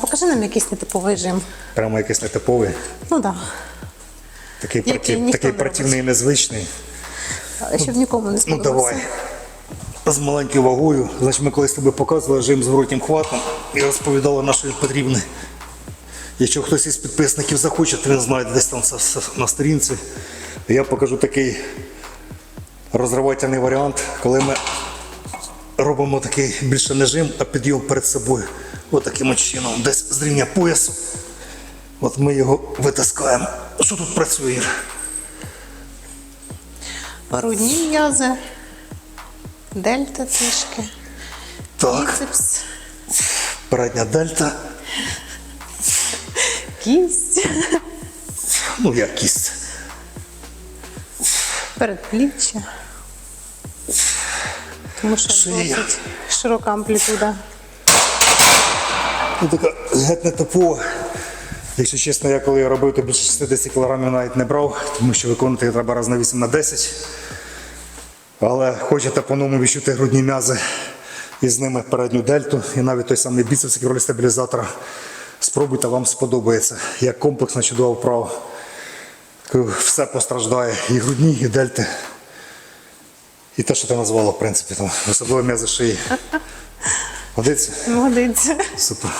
Покажи нам якийсь нетиповий жим. Прямо якийсь нетиповий, Ну так. такий, Який против, такий не противний і незвичний. Да. Щоб нікому не Ну давай. З маленькою вагою. Значить, ми колись тобі показували жим з воротнім хватом і розповідали, на що він потрібний. Якщо хтось із підписників захоче, то він знайде десь там на сторінці. Я покажу такий розривательний варіант, коли ми робимо такий більше не жим, а підйом перед собою. Ось таким от чином, десь з рівня поясу. От ми його витискаємо. Що тут працює? Ір? Грудні м'язи, дельта трішки, Так, біцепс, передня дельта. кість, Ну, як кість. передпліччя. Тому що Шия. досить широка амплітуда. Ну, така геть не топова. Якщо чесно, я коли я робив, то більше 60 кг навіть не брав, тому що виконувати треба раз на 8 на 10. Але хочете по-новому відчути грудні м'язи і з ними передню дельту, і навіть той самий біцепс, в ролі стабілізатора. Спробуйте, вам сподобається. Як комплексна чудова вправа. Все постраждає. І грудні, і дельти. І те, що ти назвала, в принципі, там, особливо м'язи шиї. Годиться? Годиться. Супер.